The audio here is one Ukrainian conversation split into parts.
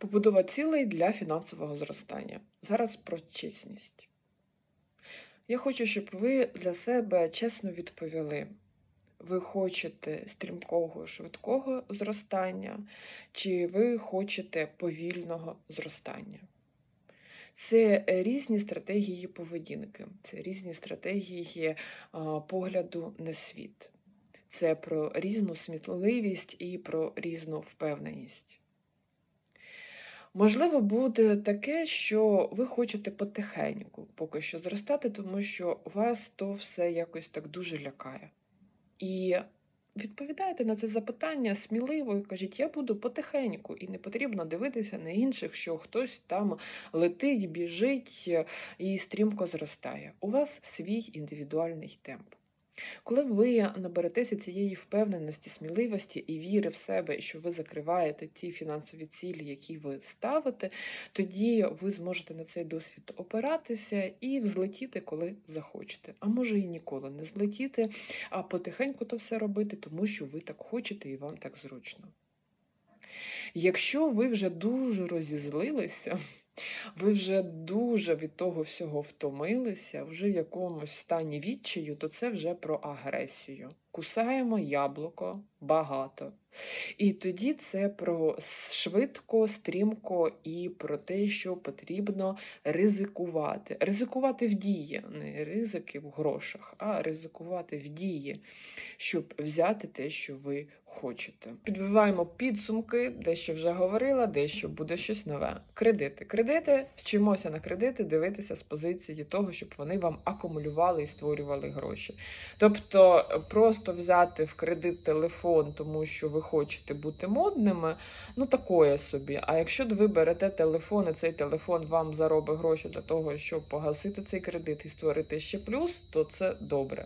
Побудова цілей для фінансового зростання. Зараз про чесність. Я хочу, щоб ви для себе чесно відповіли. Ви хочете стрімкого, швидкого зростання, чи ви хочете повільного зростання? Це різні стратегії поведінки, це різні стратегії погляду на світ. Це про різну смітливість і про різну впевненість. Можливо, буде таке, що ви хочете потихеньку поки що зростати, тому що вас то все якось так дуже лякає. І відповідаєте на це запитання сміливо і кажіть, я буду потихеньку, і не потрібно дивитися на інших, що хтось там летить, біжить і стрімко зростає. У вас свій індивідуальний темп. Коли ви наберетеся цієї впевненості, сміливості і віри в себе, що ви закриваєте ті фінансові цілі, які ви ставите, тоді ви зможете на цей досвід опиратися і взлетіти, коли захочете. А може і ніколи не злетіти, а потихеньку то все робити, тому що ви так хочете і вам так зручно. Якщо ви вже дуже розізлилися, ви вже дуже від того всього втомилися, вже в якомусь стані відчаю, то це вже про агресію. Кусаємо яблуко багато. І тоді це про швидко, стрімко і про те, що потрібно ризикувати. Ризикувати в дії, не ризики в грошах, а ризикувати в дії, щоб взяти те, що ви хочете. Підбиваємо підсумки, дещо вже говорила, дещо буде щось нове. Кредити. Кредити, вчимося на кредити, дивитися з позиції того, щоб вони вам акумулювали і створювали гроші. Тобто, просто взяти в кредит телефон, тому що ви хочете бути модними, ну такое собі. А якщо ви берете телефон, і цей телефон вам заробить гроші для того, щоб погасити цей кредит і створити ще плюс, то це добре.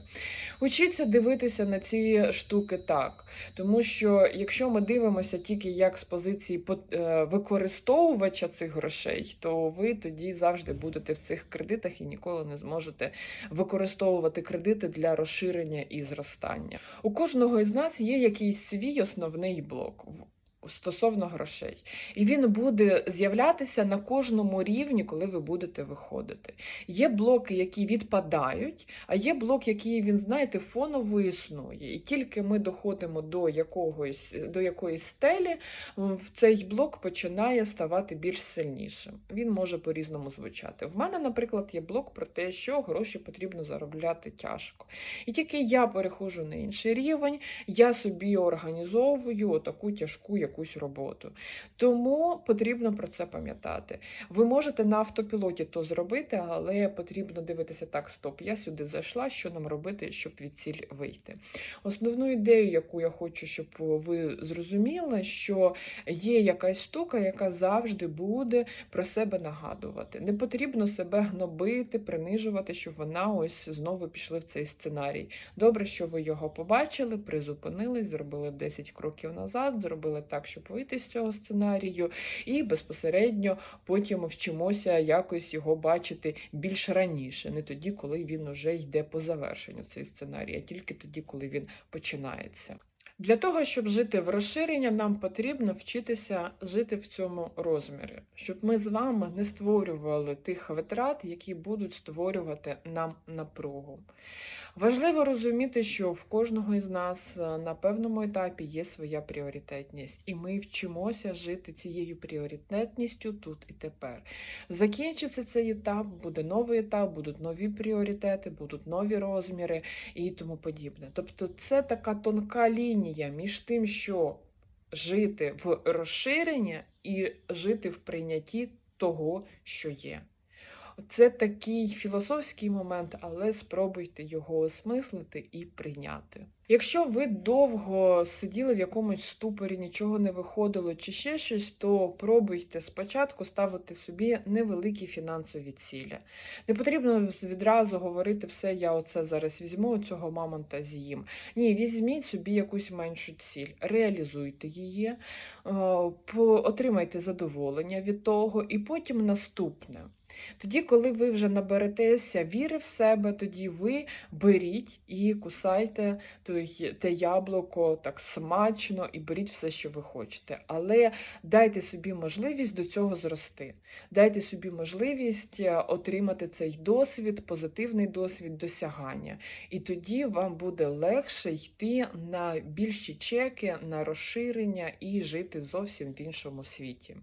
Учіться дивитися на ці штуки так. Тому що якщо ми дивимося тільки як з позиції е, використовувача цих грошей, то ви тоді завжди будете в цих кредитах і ніколи не зможете використовувати кредити для розширення і зростання. У кожного із нас є якийсь свій основний блок. в- Стосовно грошей, і він буде з'являтися на кожному рівні, коли ви будете виходити. Є блоки, які відпадають, а є блок, який він, знаєте, фоново існує. І тільки ми доходимо до якогось до якоїсь стелі, цей блок починає ставати більш сильнішим. Він може по-різному звучати. В мене, наприклад, є блок про те, що гроші потрібно заробляти тяжко. І тільки я переходжу на інший рівень, я собі організовую таку тяжку якусь роботу. Тому потрібно про це пам'ятати. Ви можете на автопілоті то зробити, але потрібно дивитися так: стоп, я сюди зайшла, що нам робити, щоб від ціль вийти. Основну ідею, яку я хочу, щоб ви зрозуміли, що є якась штука, яка завжди буде про себе нагадувати. Не потрібно себе гнобити, принижувати, щоб вона ось знову пішла в цей сценарій. Добре, що ви його побачили, призупинились, зробили 10 кроків назад, зробили так, щоб вийти з цього сценарію, і безпосередньо потім вчимося якось його бачити більш раніше, не тоді, коли він уже йде по завершенню цей сценарій, а тільки тоді, коли він починається. Для того, щоб жити в розширення, нам потрібно вчитися жити в цьому розмірі, щоб ми з вами не створювали тих витрат, які будуть створювати нам напругу. Важливо розуміти, що в кожного із нас е, на певному етапі є своя пріоритетність, і ми вчимося жити цією пріоритетністю тут і тепер. Закінчиться цей етап, буде новий етап, будуть нові пріоритети, будуть нові розміри і тому подібне. Тобто, це така тонка лінія між тим, що жити в розширенні і жити в прийнятті того, що є. Це такий філософський момент, але спробуйте його осмислити і прийняти. Якщо ви довго сиділи в якомусь ступорі, нічого не виходило чи ще щось, то пробуйте спочатку ставити собі невеликі фінансові цілі. Не потрібно відразу говорити все, я оце зараз візьму, цього мамонта з'їм. Ні, візьміть собі якусь меншу ціль, реалізуйте її, е, отримайте задоволення від того, і потім наступне. Тоді, коли ви вже наберетеся віри в себе, тоді ви беріть і кусайте ту той, те яблуко так смачно і беріть все, що ви хочете. Але дайте собі можливість до цього зрости. Дайте собі можливість е, отримати цей досвід, позитивний досвід досягання. І тоді вам буде легше йти на більші чеки, на розширення і жити зовсім в іншому світі.